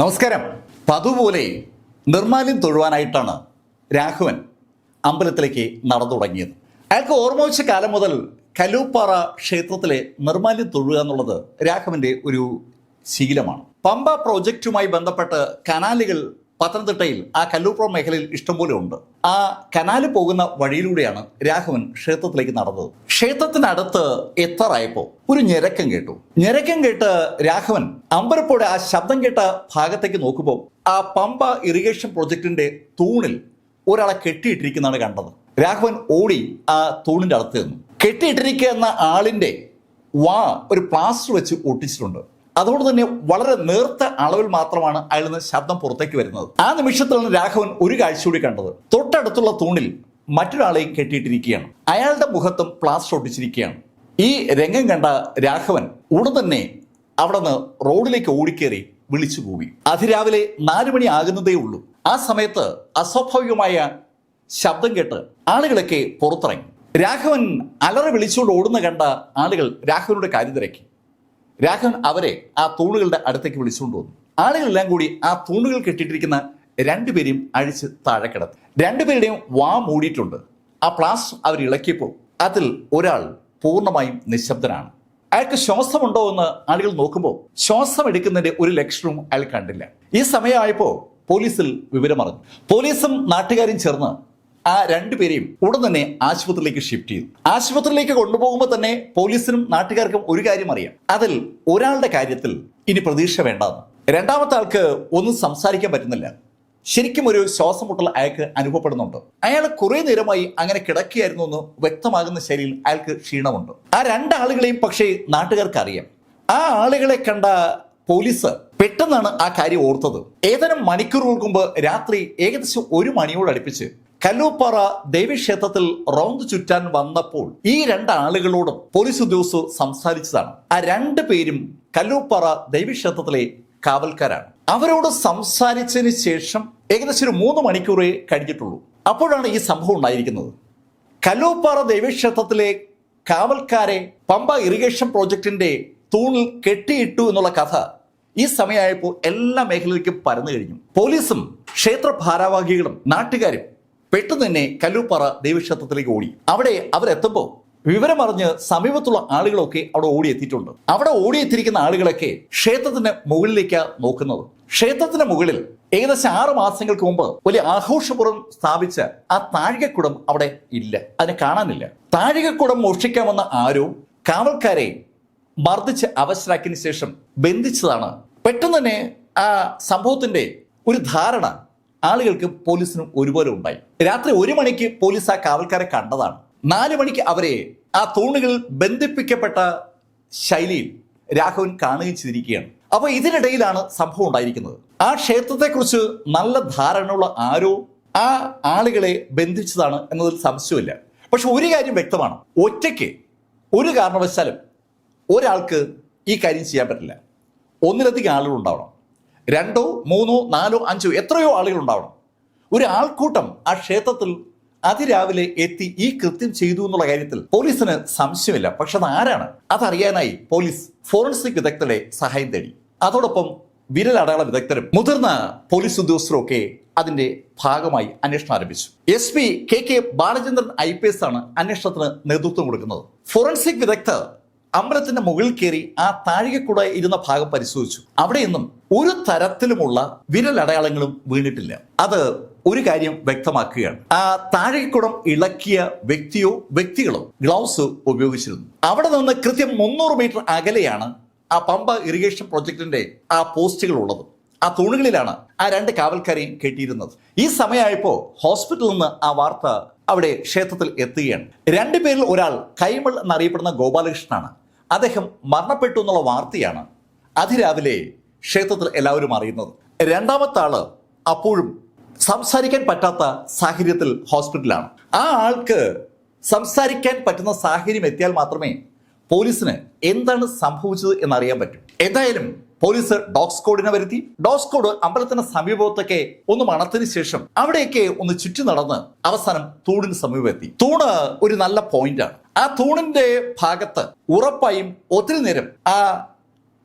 നമസ്കാരം. പതുപോലെ നിർമാല്യം തൊഴുവാനായിട്ടാണ് രാഘവൻ അമ്പലത്തിലേക്ക് നടന്നു തുടങ്ങിയത്. അയാൾക്ക് ഓർമ്മ വെച്ച കാലം മുതൽ കലൂപ്പാറ ക്ഷേത്രത്തിലെ നിർമാല്യം തൊഴുക എന്നുള്ളത് രാഘവന്റെ ഒരു ശീലമാണ്. പമ്പ പ്രോജക്റ്റുമായി ബന്ധപ്പെട്ട് കനാലുകൾ പത്തനംതിട്ടയിൽ ആ കല്ലൂപ്പുറം മേഖലയിൽ ഇഷ്ടംപോലെ ഉണ്ട്. ആ കനാല് പോകുന്ന വഴിയിലൂടെയാണ് രാഘവൻ ക്ഷേത്രത്തിലേക്ക് നടന്നത്. ക്ഷേത്രത്തിനടുത്ത് എത്തറായപ്പോ ഒരു ഞെരക്കം കേട്ടു. ഞെരക്കം കേട്ട് രാഘവൻ അമ്പരപ്പോടെ ആ ശബ്ദം കേട്ട ഭാഗത്തേക്ക് നോക്കുമ്പോൾ ആ പമ്പ ഇറിഗേഷൻ പ്രൊജക്ടിന്റെ തൂണിൽ ഒരാളെ കെട്ടിയിട്ടിരിക്കുന്നതാണ് കണ്ടത്. രാഘവൻ ഓടി ആ തൂണിന്റെ അടുത്ത് നിന്നു കെട്ടിയിട്ടിരിക്കുന്ന ആളിന്റെ വാ ഒരു പ്ലാസ്റ്റർ വെച്ച് ഒട്ടിച്ചിട്ടുണ്ട്. അതുകൊണ്ട് തന്നെ വളരെ നേർത്ത അളവിൽ മാത്രമാണ് അയാൾ നിന്ന് ശബ്ദം പുറത്തേക്ക് വരുന്നത്. ആ നിമിഷത്തിലാണ് രാഘവൻ ഒരു കാഴ്ച കൂടി കണ്ടത്. തൊട്ടടുത്തുള്ള തൂണിൽ മറ്റൊരാളെയും കെട്ടിയിട്ടിരിക്കുകയാണ്. അയാളുടെ മുഖത്തും പ്ലാസ്റ്റർ ഒട്ടിച്ചിരിക്കുകയാണ്. ഈ രംഗം കണ്ട രാഘവൻ ഉടൻ തന്നെ അവിടെ നിന്ന് റോഡിലേക്ക് ഓടിക്കേറി വിളിച്ചു കൂവി. അതിരാവിലെ നാലു മണി ആകുന്നതേ ഉള്ളൂ. ആ സമയത്ത് അസ്വാഭാവികമായ ശബ്ദം കേട്ട് ആളുകളൊക്കെ പുറത്തിറങ്ങി. രാഘവൻ അലറി വിളിച്ചുകൊണ്ട് ഓടുന്ന കണ്ട ആളുകൾ രാഘവനോട് കാര്യം തിരക്കി. രാഘവൻ അവരെ ആ തൂണുകളുടെ അടുത്തേക്ക് വിളിച്ചുകൊണ്ട് വന്നു. ആളുകളെല്ലാം കൂടി ആ തൂണുകൾ കെട്ടിയിട്ടിരിക്കുന്ന രണ്ടുപേരെയും അഴിച്ച് താഴെ കിടത്തി. രണ്ടുപേരുടെയും വാ മൂടിയിട്ടുണ്ട്. ആ പ്ലാസ്റ്റർ അവർ ഇളക്കിയപ്പോൾ അതിൽ ഒരാൾ പൂർണമായും നിശബ്ദനാണ്. അയാൾക്ക് ശ്വാസമുണ്ടോ എന്ന് ആളുകൾ നോക്കുമ്പോൾ ശ്വാസം എടുക്കുന്നതിന്റെ ഒരു ലക്ഷണവും അയാൾ കണ്ടില്ല. ഈ സമയമായപ്പോൾ പോലീസിൽ വിവരമറിഞ്ഞു. പോലീസും നാട്ടുകാരും ചേർന്ന് ആ രണ്ടുപേരെയും ഉടൻ തന്നെ ആശുപത്രിയിലേക്ക് ഷിഫ്റ്റ് ചെയ്തു. ആശുപത്രിയിലേക്ക് കൊണ്ടുപോകുമ്പോൾ തന്നെ പോലീസിനും നാട്ടുകാർക്കും ഒരു കാര്യം അറിയാം. അതിൽ ഒരാളുടെ കാര്യത്തിൽ ഇനി പ്രതീക്ഷ വേണ്ടെന്ന്. രണ്ടാമത്തെ ആൾക്ക് ഒന്നും സംസാരിക്കാൻ പറ്റുന്നില്ല. ശരിക്കും ഒരു ശ്വാസം മുട്ടൽ അയാൾക്ക് അനുഭവപ്പെടുന്നുണ്ട്. അയാൾ കുറെ നേരമായി അങ്ങനെ കിടക്കുകയായിരുന്നു എന്ന് വ്യക്തമാകുന്ന ശൈലിയിൽ അയാൾക്ക് ക്ഷീണമുണ്ട്. ആ രണ്ടാളുകളെയും പക്ഷേ നാട്ടുകാർക്ക് അറിയാം. ആ ആളുകളെ കണ്ട പോലീസ് പെട്ടെന്നാണ് ആ കാര്യം ഓർത്തത്. ഏതാനും മണിക്കൂറുകൾക്ക് മുമ്പ് രാത്രി ഏകദേശം ഒരു മണിയോട് കല്ലൂപ്പാറ ദേവീക്ഷേത്രത്തിൽ റൗണ്ട് ചുറ്റാൻ വന്നപ്പോൾ ഈ രണ്ടാളുകളോട് പോലീസ് ഉദ്യോഗസ്ഥർ സംസാരിച്ചതാണ്. ആ രണ്ട് പേരും കല്ലൂപ്പാറ ദേവീക്ഷേത്രത്തിലെ കാവൽക്കാരാണ്. അവരോട് സംസാരിച്ചതിന് ശേഷം ഏകദേശം ഒരു മൂന്ന് മണിക്കൂറേ കഴിഞ്ഞിട്ടുള്ളൂ. അപ്പോഴാണ് ഈ സംഭവം ഉണ്ടായിരിക്കുന്നത്. കല്ലൂപ്പാറ ദേവീക്ഷേത്രത്തിലെ കാവൽക്കാരെ പമ്പ ഇറിഗേഷൻ പ്രോജക്റ്റിന്റെ തൂണിൽ കെട്ടിയിട്ടു എന്നുള്ള കഥ ഈ സമയമായപ്പോൾ എല്ലാ മേഖലയിലേക്കും പരന്നു കഴിഞ്ഞു. പോലീസും ക്ഷേത്ര ഭാരവാഹികളും നാട്ടുകാരും പെട്ടെന്ന് തന്നെ കല്ലൂപ്പാറ ദേവീക്ഷേത്രത്തിലേക്ക് ഓടി. അവിടെ അവരെത്തുമ്പോൾ വിവരമറിഞ്ഞ് സമീപത്തുള്ള ആളുകളൊക്കെ അവിടെ ഓടിയെത്തിയിട്ടുണ്ട്. അവിടെ ഓടിയെത്തിയിരിക്കുന്ന ആളുകളൊക്കെ ക്ഷേത്രത്തിന് മുകളിലേക്ക് നോക്കുന്നത്. ക്ഷേത്രത്തിന് മുകളിൽ ഏകദേശം ആറ് മാസങ്ങൾക്ക് മുമ്പ് വലിയ ആഘോഷപൂർവം സ്ഥാപിച്ച ആ താഴികക്കുടം അവിടെ ഇല്ല. അതിനെ കാണാനില്ല. താഴികക്കുടം മോഷ്ടിക്കാമെന്ന ആരോ കാവൽക്കാരെ മർദ്ദിച്ച് അവശരാക്കിയതിനു ശേഷം ബന്ധിച്ചതാണ്. പെട്ടെന്ന് തന്നെ ആ സംഭവത്തിന്റെ ഒരു ധാരണ ആളുകൾക്ക് പോലീസിനും ഒരുപോലെ ഉണ്ടായി. രാത്രി ഒരു മണിക്ക് പോലീസ് ആ കാവൽക്കാരെ കണ്ടതാണ്. നാല് മണിക്ക് അവരെ ആ തൂണുകളിൽ ബന്ധിപ്പിക്കപ്പെട്ട ശൈലിയിൽ രാഘവൻ കാണുകയും ചെയ്തിരിക്കുകയാണ്. അപ്പൊ ഇതിനിടയിലാണ് സംഭവം ഉണ്ടായിരിക്കുന്നത്. ആ ക്ഷേത്രത്തെക്കുറിച്ച് നല്ല ധാരണയുള്ള ആരോ ആ ആളുകളെ ബന്ധിച്ചതാണ് എന്നതിൽ സംശയമില്ല പക്ഷെ ഒരു കാര്യം വ്യക്തമാണ്. ഒറ്റയ്ക്ക് ഒരു കാരണവശാലും ഒരാൾക്ക് ഈ കാര്യം ചെയ്യാൻ പറ്റില്ല. ഒന്നിലധികം ആളുകൾ ഉണ്ടാവണം രണ്ടോ മൂന്നോ നാലോ അഞ്ചോ എത്രയോ ആളുകൾ ഉണ്ടാവണം ഒരു ആൾക്കൂട്ടം ആ ക്ഷേത്രത്തിൽ അതിരാവിലെ എത്തി ഈ കൃത്യം ചെയ്തു എന്നുള്ള കാര്യത്തിൽ പോലീസിന് സംശയമില്ല. പക്ഷെ അത് ആരാണ്? അതറിയാനായി പോലീസ് ഫോറൻസിക് വിദഗ്ധരുടെ സഹായം തേടി. അതോടൊപ്പം വിരലടയാള വിദഗ്ധരും മുതിർന്ന പോലീസ് ഉദ്യോഗസ്ഥരും ഒക്കെ അതിന്റെ ഭാഗമായി അന്വേഷണം ആരംഭിച്ചു. S P K K Balachandran I P S ആണ് അന്വേഷണത്തിന് നേതൃത്വം കൊടുക്കുന്നത്. ഫോറൻസിക് വിദഗ്ധർ അമ്പലത്തിന്റെ മുകളിൽ കയറി ആ താഴികക്കൂടെ ഇരുന്ന ഭാഗം പരിശോധിച്ചു. അവിടെയൊന്നും ഒരു തരത്തിലുമുള്ള വിരലടയാളങ്ങളും വീണിട്ടില്ല. അത് ഒരു കാര്യം വ്യക്തമാക്കുകയാണ്. ആ താഴികക്കുടം ഇളക്കിയ വ്യക്തിയോ വ്യക്തികളോ ഗ്ലൗസ് ഉപയോഗിച്ചിരുന്നു. അവിടെ നിന്ന് കൃത്യം മുന്നൂറ് മീറ്റർ അകലെയാണ് ആ പമ്പ ഇറിഗേഷൻ പ്രോജക്റ്റിന്റെ ആ പോസ്റ്റുകൾ ഉള്ളത്. ആ തൂണുകളിലാണ് ആ രണ്ട് കാവൽക്കാരെയും കെട്ടിയിരുന്നത്. ഈ സമയമായപ്പോ ഹോസ്പിറ്റലിൽ നിന്ന് ആ വാർത്ത അവിടെ ക്ഷേത്രത്തിൽ എത്തുകയാണ്. രണ്ടുപേരിൽ ഒരാൾ കൈമൾ എന്നറിയപ്പെടുന്ന ഗോപാലകൃഷ്ണനാണ്. അദ്ദേഹം മരണപ്പെട്ടു എന്നുള്ള വാർത്തയാണ് അതിരാവിലെ ക്ഷേത്രത്തിൽ എല്ലാവരും അറിയുന്നത്. രണ്ടാമത്തെ ആൾ അപ്പോഴും സംസാരിക്കാൻ പറ്റാത്ത സാഹചര്യത്തിൽ ഹോസ്പിറ്റലാണ് ആ ആൾക്ക് സംസാരിക്കാൻ പറ്റുന്ന സാഹചര്യം എത്തിയാൽ മാത്രമേ പോലീസിന് എന്താണ് സംഭവിച്ചത് എന്നറിയാൻ പറ്റൂ. എന്തായാലും പോലീസ് ഡോഗ് സ്കോഡിനെ വരുത്തി. ഡോഗ് സ്കോഡ് അമ്പലത്തിന് സമീപത്തൊക്കെ ഒന്ന് മണത്തിന് ശേഷം അവിടെയൊക്കെ ഒന്ന് ചുറ്റി നടന്ന് അവസാനം തൂണിന് സമീപമെത്തി തൂണ് ഒരു നല്ല പോയിന്റാണ് ആ തൂണിന്റെ ഭാഗത്ത് ഉറപ്പായും ഒത്തിരി നേരം ആ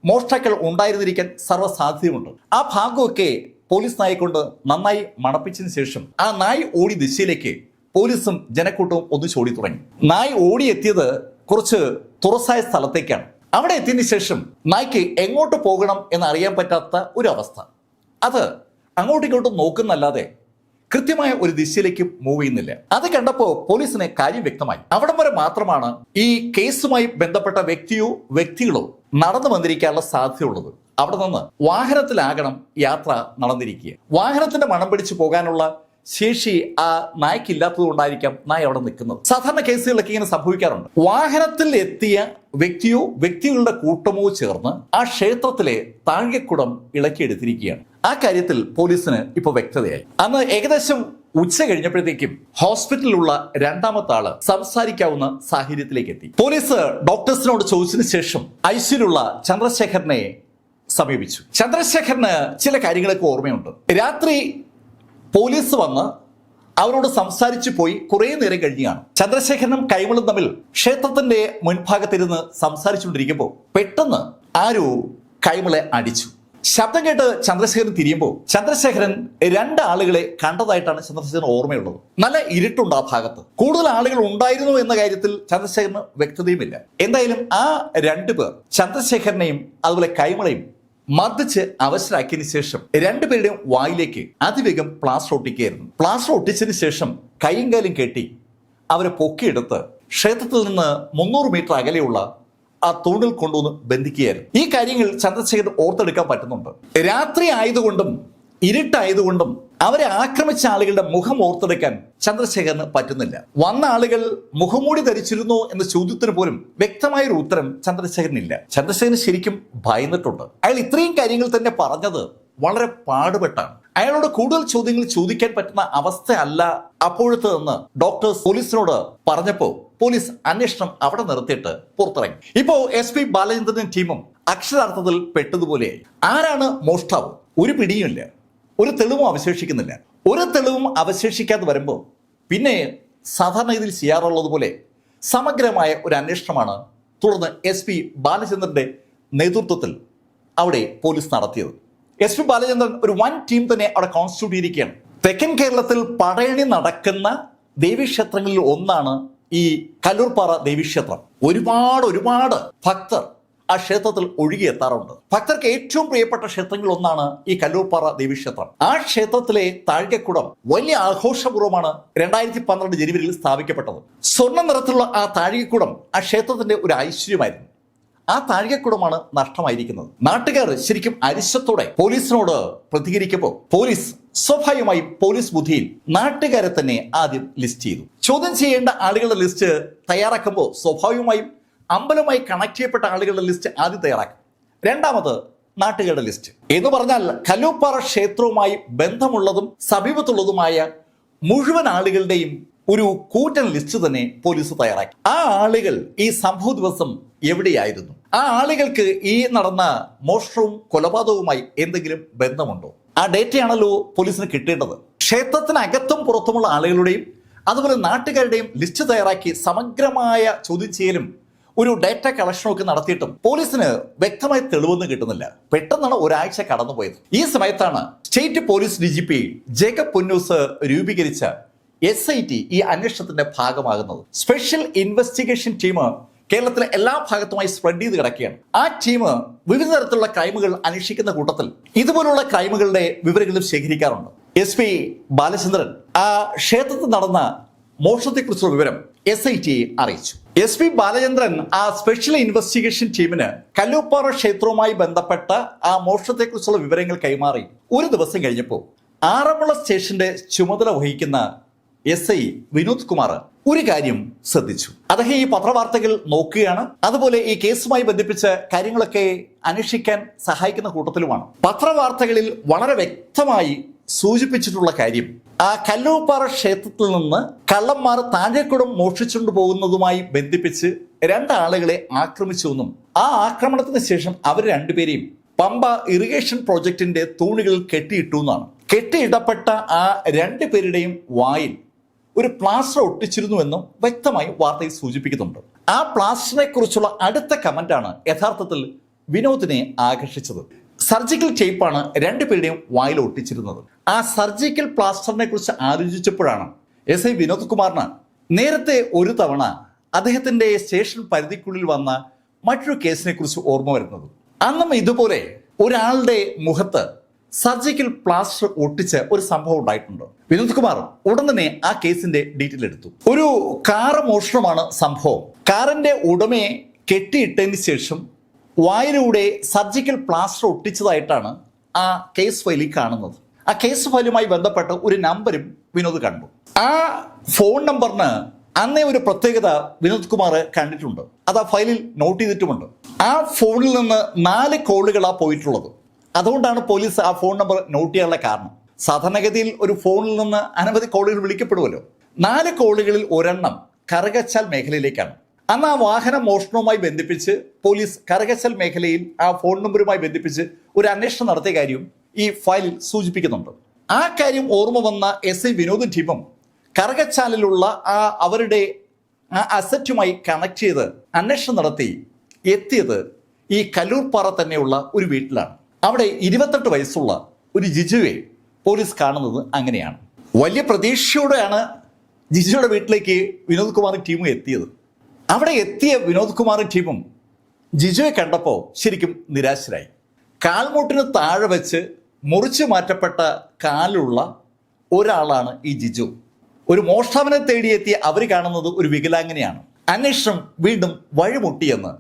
മോഷ്ടാക്കൾ ഉണ്ടായിരുന്നിരിക്കാൻ സർവസാധ്യതയുണ്ട് ആ ഭാഗമൊക്കെ പോലീസ് നായെ കൊണ്ട് നന്നായി മണപ്പിച്ചതിന് ശേഷം ആ നായ് ഓടി ദിശയിലേക്ക് പോലീസും ജനക്കൂട്ടവും ഒന്നിച്ച് ചോടി തുടങ്ങി. നായ് ഓടിയെത്തിയത് കുറച്ച് തുറസായ സ്ഥലത്തേക്കാണ്. അവിടെ എത്തിയതിന് ശേഷം നായ്ക്ക് എങ്ങോട്ട് പോകണം എന്ന് അറിയാൻ പറ്റാത്ത ഒരു അവസ്ഥ അത് അങ്ങോട്ടും ഇങ്ങോട്ടും നോക്കുന്നല്ലാതെ കൃത്യമായ ഒരു ദിശയിലേക്ക് മൂവ് ചെയ്യുന്നില്ല. അത് കണ്ടപ്പോൾ പോലീസിന് കാര്യം വ്യക്തമായി. അവിടം വരെ മാത്രമാണ് ഈ കേസുമായി ബന്ധപ്പെട്ട വ്യക്തിയോ വ്യക്തികളോ നടന്നു വന്നിരിക്കാനുള്ള സാധ്യതയുള്ളത്. അവിടെ നിന്ന് വാഹനത്തിലാകണം യാത്ര നടന്നിരിക്കുക. വാഹനത്തിന്റെ മണം പിടിച്ചു പോകാനുള്ള ശേഷി ആ നായ്ക്കില്ലാത്തത് കൊണ്ടായിരിക്കാം നായ അവിടെ നിൽക്കുന്നത്. സാധാരണ കേസുകളൊക്കെ ഇങ്ങനെ സംഭവിക്കാറുണ്ട്. വാഹനത്തിൽ എത്തിയ വ്യക്തിയോ വ്യക്തികളുടെ കൂട്ടമോ ചേർന്ന് ആ ക്ഷേത്രത്തിലെ താഴെക്കുടം ഇളക്കിയെടുത്തിരിക്കുകയാണ് ആ കാര്യത്തിൽ പോലീസിന് ഇപ്പൊ വ്യക്തതയായി. അന്ന് ഏകദേശം ഉച്ച കഴിഞ്ഞപ്പോഴത്തേക്കും ഹോസ്പിറ്റലിലുള്ള രണ്ടാമത്തെ ആൾ സംസാരിക്കാവുന്ന സാഹചര്യത്തിലേക്ക് എത്തി. പോലീസ് ഡോക്ടേഴ്സിനോട് ചോദിച്ചതിന് ശേഷം ഐശ്വര്യമുള്ള ചന്ദ്രശേഖരനെ സമീപിച്ചു. ചന്ദ്രശേഖരന് ചില കാര്യങ്ങളൊക്കെ ഓർമ്മയുണ്ട്. രാത്രി പോലീസ് വന്ന് അവരോട് സംസാരിച്ചു പോയി കുറേ നേരം കഴിഞ്ഞാണ്. ചന്ദ്രശേഖരനും കൈമളും തമ്മിൽ ക്ഷേത്രത്തിന്റെ മുൻഭാഗത്തിരുന്ന് സംസാരിച്ചുകൊണ്ടിരിക്കുമ്പോൾ പെട്ടെന്ന് ആരോ കൈമളെ അടിച്ചു. ശബ്ദം കേട്ട് ചന്ദ്രശേഖരൻ തിരിയുമ്പോൾ ചന്ദ്രശേഖരൻ രണ്ട് ആളുകളെ കണ്ടതായിട്ടാണ് ചന്ദ്രശേഖരൻ ഓർമ്മയുള്ളത്. നല്ല ഇരുട്ടുണ്ട് ആ ഭാഗത്ത്. കൂടുതൽ ആളുകൾ ഉണ്ടായിരുന്നു എന്ന കാര്യത്തിൽ ചന്ദ്രശേഖരന് വ്യക്തതയുമില്ല. എന്തായാലും ആ രണ്ടു പേർ ചന്ദ്രശേഖരനെയും അതുപോലെ കൈമളയും മർദ്ദിച്ച് അവശരാക്കിയതിന് ശേഷം രണ്ടുപേരുടെയും വായിലേക്ക് അതിവേഗം പ്ലാസ്റ്റർ ഒട്ടിക്കുകയായിരുന്നു. പ്ലാസ്റ്റർ ഒട്ടിച്ചതിന് ശേഷം കൈയും കാലും കെട്ടി അവരെ പൊക്കിയെടുത്ത് ക്ഷേത്രത്തിൽ നിന്ന് മുന്നൂറ് മീറ്റർ അകലെയുള്ള ആ തൂണിൽ കൊണ്ടുവന്ന് ബന്ധിക്കുകയായിരുന്നു. ഈ കാര്യങ്ങൾ ചന്ദ്രശേഖരൻ ഓർത്തെടുക്കാൻ പറ്റുന്നുണ്ട്. രാത്രി ആയതുകൊണ്ടും ഇരുട്ടായതുകൊണ്ടും അവരെ ആക്രമിച്ച ആളുകളുടെ മുഖം ഓർത്തെടുക്കാൻ ചന്ദ്രശേഖരന് പറ്റുന്നില്ല. വന്ന ആളുകൾ മുഖമൂടി ധരിച്ചിരുന്നോ എന്ന ചോദ്യത്തിന് പോലും വ്യക്തമായൊരു ഉത്തരം ചന്ദ്രശേഖരനില്ല. ചന്ദ്രശേഖരൻ ശരിക്കും ഭയന്നിട്ടുണ്ട്. അയാൾ ഇത്രയും കാര്യങ്ങൾ തന്നെ പറഞ്ഞത് വളരെ പാടുപെട്ടാണ്. അയാളോട് കൂടുതൽ ചോദ്യങ്ങൾ ചോദിക്കാൻ പറ്റുന്ന അവസ്ഥയല്ല അപ്പോഴത്തെ നിന്ന് പോലീസിനോട് പറഞ്ഞപ്പോൾ പോലീസ് അന്വേഷണം അവിടെ നിർത്തിയിട്ട് പുറത്തിറങ്ങി. ഇപ്പോ എസ് പി ബാലചന്ദ്രനും ടീമും അക്ഷരാർത്ഥത്തിൽ പെട്ടതുപോലെയായി ആരാണ് മോഷ്ടാവ്? ഒരു പിടിയുമില്ല. ഒരു തെളിവും അവശേഷിക്കുന്നില്ല. ഒരു തെളിവും അവശേഷിക്കാതെ വരുമ്പോൾ പിന്നെ സാധാരണ ഇതിൽ ചെയ്യാറുള്ളതുപോലെ സമഗ്രമായ ഒരു അന്വേഷണമാണ് തുടർന്ന് എസ് പി ബാലചന്ദ്രന്റെ നേതൃത്വത്തിൽ അവിടെ പോലീസ് നടത്തിയത്. എസ് പി ബാലചന്ദ്രൻ ഒരു വൻ ടീം തന്നെ അവിടെ കോൺസ്റ്റിറ്റ്യൂട്ട് ചെയ്തിരിക്കുകയാണ്. തെക്കൻ കേരളത്തിൽ പടയണി നടക്കുന്ന ദേവീക്ഷേത്രങ്ങളിൽ ഒന്നാണ് ഈ കല്ലൂർപ്പാറ ദേവീക്ഷേത്രം. ഒരുപാട് ഒരുപാട് ഭക്തർ ആ ക്ഷേത്രത്തിൽ ഒഴുകിയെത്താറുണ്ട്. ഭക്തർക്ക് ഏറ്റവും പ്രിയപ്പെട്ട ക്ഷേത്രങ്ങളിൽ ഒന്നാണ് ഈ കല്ലൂർപ്പാറ ദേവീക്ഷേത്രം. ആ ക്ഷേത്രത്തിലെ താഴികക്കുടം വലിയ ആഘോഷപൂർവമാണ് രണ്ടായിരത്തി പന്ത്രണ്ട് ജനുവരിയിൽ സ്ഥാപിക്കപ്പെട്ടത്. സ്വർണ നിറത്തിലുള്ള ആ താഴികക്കുടം ആ ക്ഷേത്രത്തിന്റെ ഒരു ഐശ്വര്യമായിരുന്നു. ആ താഴികക്കുടമാണ് നഷ്ടമായിരിക്കുന്നത്. നാട്ടുകാർ ശരിക്കും അരിശത്തോടെ പോലീസിനോട് പ്രതികരിക്കുമ്പോൾ പോലീസ് സ്വാഭാവികമായി പോലീസ് ബുദ്ധിയിൽ നാട്ടുകാരെ തന്നെ ആദ്യം ലിസ്റ്റ് ചെയ്തു. ചോദ്യം ചെയ്യേണ്ട ആളുകളുടെ ലിസ്റ്റ് തയ്യാറാക്കുമ്പോൾ സ്വാഭാവികമായും അമ്പലവുമായി കണക്ട് ചെയ്യപ്പെട്ട ആളുകളുടെ ലിസ്റ്റ് ആദ്യം തയ്യാറാക്കും. രണ്ടാമത് നാട്ടുകാരുടെ ലിസ്റ്റ് എന്ന് പറഞ്ഞാൽ കല്ലൂപ്പാറ ക്ഷേത്രവുമായി ബന്ധമുള്ളതും സമീപത്തുള്ളതുമായ മുഴുവൻ ആളുകളുടെയും ഒരു കൂറ്റൻ ലിസ്റ്റ് തന്നെ പോലീസ് തയ്യാറാക്കി. ആ ആളുകൾ ഈ സംഭവ ദിവസം എവിടെയായിരുന്നു? ആ ആളുകൾക്ക് ഈ നടന്ന മോഷണവും കൊലപാതകവുമായി എന്തെങ്കിലും ബന്ധമുണ്ടോ? ആ ഡേറ്റയാണല്ലോ പോലീസിന് കിട്ടേണ്ടത്. ക്ഷേത്രത്തിനകത്തും പുറത്തുമുള്ള ആളുകളുടെയും അതുപോലെ നാട്ടുകാരുടെയും ലിസ്റ്റ് തയ്യാറാക്കി സമഗ്രമായ ചോദ്യം ചെയ്യലും ഒരു ഡേറ്റ കളക്ഷൻ ഒക്കെ നടത്തിയിട്ടും പോലീസിന് വ്യക്തമായ തെളിവൊന്നും കിട്ടുന്നില്ല. പെട്ടെന്നാണ് ഒരാഴ്ച കടന്നുപോയത്. ഈ സമയത്താണ് state police D G P Jacob Ponnose രൂപീകരിച്ച എസ് ഐ ടി ഈ അന്വേഷണത്തിന്റെ ഭാഗമാകുന്നത്. സ്പെഷ്യൽ ഇൻവെസ്റ്റിഗേഷൻ ടീം കേരളത്തിലെ എല്ലാ ഭാഗത്തുമായി സ്പ്രെഡ് ചെയ്ത് കിടക്കുകയാണ്. ആ ടീം വിവിധ തരത്തിലുള്ള ക്രൈമുകൾ അന്വേഷിക്കുന്ന കൂട്ടത്തിൽ ഇതുപോലുള്ള ക്രൈമുകളുടെ വിവരങ്ങളും ശേഖരിക്കാറുണ്ട്. എസ് പി ബാലചന്ദ്രൻ ആ ക്ഷേത്രത്തിൽ നടന്ന മോഷണത്തെക്കുറിച്ചുള്ള വിവരം എസ് ഐ ടി അറിയിച്ചു. എസ് പി ബാലചന്ദ്രൻ ആ സ്പെഷ്യൽ ഇൻവെസ്റ്റിഗേഷൻ ടീമിന് കല്ലൂപ്പാറ ക്ഷേത്രവുമായി ബന്ധപ്പെട്ട ആ മോഷണത്തെക്കുറിച്ചുള്ള വിവരങ്ങൾ കൈമാറി. ഒരു ദിവസം കഴിഞ്ഞപ്പോൾ ആറന്മുള സ്റ്റേഷന്റെ ചുമതല വഹിക്കുന്ന എസ് ഐ വിനോദ് കുമാർ ഒരു കാര്യം ശ്രദ്ധിച്ചു. അദ്ദേഹം ഈ പത്രവാർത്തകൾ നോക്കുകയാണ്. അതുപോലെ ഈ കേസുമായി ബന്ധിപ്പിച്ച് കാര്യങ്ങളൊക്കെ അന്വേഷിക്കാൻ സഹായിക്കുന്ന കൂട്ടത്തിലുമാണ്. പത്രവാർത്തകളിൽ വളരെ വ്യക്തമായി സൂചിപ്പിച്ചിട്ടുള്ള കാര്യം ആ കല്ലൂപ്പാറ ക്ഷേത്രത്തിൽ നിന്ന് കള്ളന്മാർ താഴെക്കുടം മോഷിച്ചുകൊണ്ട് പോകുന്നതുമായി ബന്ധിപ്പിച്ച് രണ്ടാളുകളെ ആക്രമിച്ചുവെന്നും ആ ആക്രമണത്തിന് ശേഷം അവർ രണ്ടുപേരെയും പമ്പ ഇറിഗേഷൻ പ്രോജക്റ്റിന്റെ തൂണുകളിൽ കെട്ടിയിട്ടു എന്നാണ് കെട്ടിയിടപ്പെട്ട ആ രണ്ടു പേരുടെയും വായിൽ ഒരു പ്ലാസ്റ്റർ ഒട്ടിച്ചിരുന്നുവെന്നും വ്യക്തമായി വാർത്തയിൽ സൂചിപ്പിക്കുന്നുണ്ട്. ആ പ്ലാസ്റ്ററിനെ കുറിച്ചുള്ള അടുത്ത കമന്റാണ് യഥാർത്ഥത്തിൽ വിനോദിനെ ആകർഷിച്ചത്. സർജിക്കൽ ടേപ്പാണ് രണ്ടുപേരുടെയും വായിൽ ഒട്ടിച്ചിരുന്നത്. ആ സർജിക്കൽ പ്ലാസ്റ്ററിനെ കുറിച്ച് ആലോചിച്ചപ്പോഴാണ് എസ് ഐ വിനോദ് കുമാറിന് നേരത്തെ ഒരു തവണ അദ്ദേഹത്തിന്റെ സ്റ്റേഷൻ പരിധിക്കുള്ളിൽ വന്ന മറ്റൊരു കേസിനെ കുറിച്ച് ഓർമ്മ വരുന്നത്. അന്നും ഇതുപോലെ ഒരാളുടെ മുഖത്ത് സർജിക്കൽ പ്ലാസ്റ്റർ ഒട്ടിച്ച് ഒരു സംഭവം ഉണ്ടായിട്ടുണ്ട്. വിനോദ് കുമാർ ഉടൻ തന്നെ ആ കേസിന്റെ ഡീറ്റെയിൽ എടുത്തു. ഒരു കാർ മോഷണമാണ് സംഭവം. കാറിന്റെ ഉടമയെ കെട്ടിയിട്ടതിന് ശേഷം വായിലൂടെ സർജിക്കൽ പ്ലാസ്റ്റർ ഒട്ടിച്ചതായിട്ടാണ് ആ കേസ് ഫയലിൽ കാണുന്നത്. ആ കേസ് ഫയലുമായി ബന്ധപ്പെട്ട് ഒരു നമ്പരും വിനോദ് കണ്ടു. ആ ഫോൺ നമ്പറിന് അന്നേ ഒരു പ്രത്യേകത വിനോദ് കുമാർ കണ്ടിട്ടുണ്ട്. അത് ആ ഫയലിൽ നോട്ട് ചെയ്തിട്ടുമുണ്ട്. ആ ഫോണിൽ നിന്ന് നാല് കോളുകളാണ് പോയിട്ടുള്ളത്. അതുകൊണ്ടാണ് പോലീസ് ആ ഫോൺ നമ്പർ നോട്ട് ചെയ്യാനുള്ള കാരണം. സാധാരണഗതിയിൽ ഒരു ഫോണിൽ നിന്ന് അനവധി കോളുകൾ വിളിക്കപ്പെടുമല്ലോ നാല് കോളുകളിൽ ഒരെണ്ണം കറകച്ചാൽ മേഖലയിലേക്കാണ്. അന്ന് ആ വാഹന മോഷണവുമായി ബന്ധിപ്പിച്ച് പോലീസ് കരകച്ചൽ മേഖലയിൽ ആ ഫോൺ നമ്പറുമായി ബന്ധിപ്പിച്ച് ഒരു അന്വേഷണം നടത്തിയ കാര്യം ഈ ഫയലിൽ സൂചിപ്പിക്കുന്നുണ്ട്. ആ കാര്യം ഓർമ്മ വന്ന എസ് ഐ വിനോദ് ടീമും കറകച്ചാലിലുള്ള ആ അവരുടെ ആ അസറ്റുമായി കണക്ട് ചെയ്ത് അന്വേഷണം നടത്തി എത്തിയത് ഈ കല്ലൂർപ്പാറ തന്നെയുള്ള ഒരു വീട്ടിലാണ്. അവിടെ ഇരുപത്തെട്ട് വയസ്സുള്ള ഒരു ജിജുവെ പോലീസ് കാണുന്നത് അങ്ങനെയാണ്. വലിയ പ്രതീക്ഷയോടെയാണ് ജിജുയുടെ വീട്ടിലേക്ക് വിനോദ് കുമാർ ടീമും എത്തിയത്. അവിടെ എത്തിയ വിനോദ് കുമാർ ടീമും ജിജുവെ കണ്ടപ്പോൾ ശരിക്കും നിരാശരായി. കാൽമുട്ടിന് താഴെ വെച്ച് മുറിച്ചു മാറ്റപ്പെട്ട കാലുള്ള ഒരാളാണ് ഈ ജിജു. ഒരു മോഷ്ടാവിനെ തേടിയെത്തിയ അവർ കാണുന്നത് ഒരു വികലാംഗനെയാണ്. അന്വേഷണം വീണ്ടും വഴിമുട്ടിയെന്ന്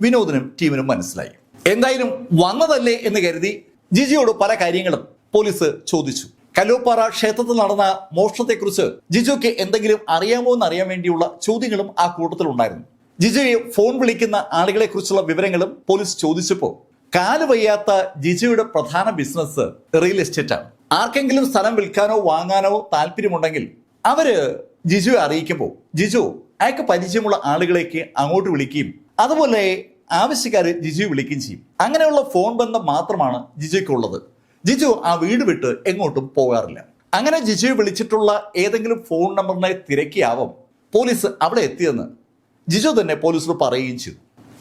വിനോദിനും ടീമിനും മനസ്സിലായി. എന്തായാലും വന്നതല്ലേ എന്ന് കരുതി ജിജിയോട് പല കാര്യങ്ങളും പോലീസ് ചോദിച്ചു. കല്ലോപ്പാറ ക്ഷേത്രത്തിൽ നടന്ന മോഷണത്തെക്കുറിച്ച് ജിജുക്ക് എന്തെങ്കിലും അറിയാമോ എന്ന് അറിയാൻ വേണ്ടിയുള്ള ചോദ്യങ്ങളും ആ കൂട്ടത്തിൽ ഉണ്ടായിരുന്നു. ജിജുയെ ഫോൺ വിളിക്കുന്ന ആളുകളെ കുറിച്ചുള്ള വിവരങ്ങളും പോലീസ് ചോദിച്ചപ്പോൾ കാൽ വയ്യാത്ത ജിജുയുടെ പ്രധാന ബിസിനസ് റിയൽ എസ്റ്റേറ്റ് ആണ്. ആർക്കെങ്കിലും സ്ഥലം വിൽക്കാനോ വാങ്ങാനോ താല്പര്യമുണ്ടെങ്കിൽ അവർ ജിജുവെ അറിയിക്കുമ്പോൾ ജിജു അയാൾക്ക് പരിചയമുള്ള ആളുകളേക്ക് അങ്ങോട്ട് വിളിക്കുകയും അതുപോലെ ആവശ്യക്കാര് ജിജു വിളിക്കുകയും ചെയ്യും. അങ്ങനെയുള്ള ഫോൺ ബന്ധം മാത്രമാണ് ജിജുയ്ക്ക് ഉള്ളത് ജിജു ആ വീട് വിട്ട് എങ്ങോട്ടും പോകാറില്ല. അങ്ങനെ ജിജുവെ വിളിച്ചിട്ടുള്ള ഏതെങ്കിലും ഫോൺ നമ്പറിനെ തിരക്കിയാവും പോലീസ് അവിടെ എത്തിയെന്ന് ജിജു തന്നെ പോലീസിനോട് പറയുകയും ചെയ്തു.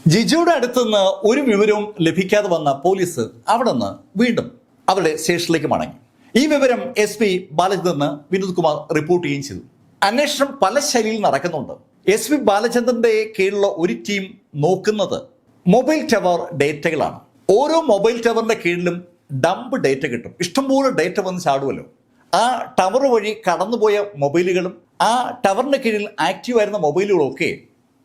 ജിജുയുടെ അടുത്തുനിന്ന് ഒരു വിവരവും ലഭിക്കാതെ വന്ന പോലീസ് അവിടെ നിന്ന് വീണ്ടും അവരുടെ സ്റ്റേഷനിലേക്ക് മടങ്ങി. ഈ വിവരം എസ് പി ബാലചന്ദ്രന് വിനോദ് കുമാർ റിപ്പോർട്ട് ചെയ്യുകയും ചെയ്തു. അന്വേഷണം പല ശൈലിയിൽ നടക്കുന്നുണ്ട്. എസ് പി ബാലചന്ദ്രന്റെ കീഴിലുള്ള ഒരു ടീം നോക്കുന്നത് മൊബൈൽ ടവർ ഡേറ്റകളാണ്. ഓരോ മൊബൈൽ ടവറിന്റെ കീഴിലും ഡംപ് ഡേറ്റ കിട്ടും. ഇഷ്ടംപോലെ ഡേറ്റ വന്ന് ചാടുമല്ലോ ആ ടവർ വഴി കടന്നുപോയ മൊബൈലുകളും ആ ടവറിന് കീഴിൽ ആക്റ്റീവ് മൊബൈലുകളൊക്കെ മൊബൈലുകളും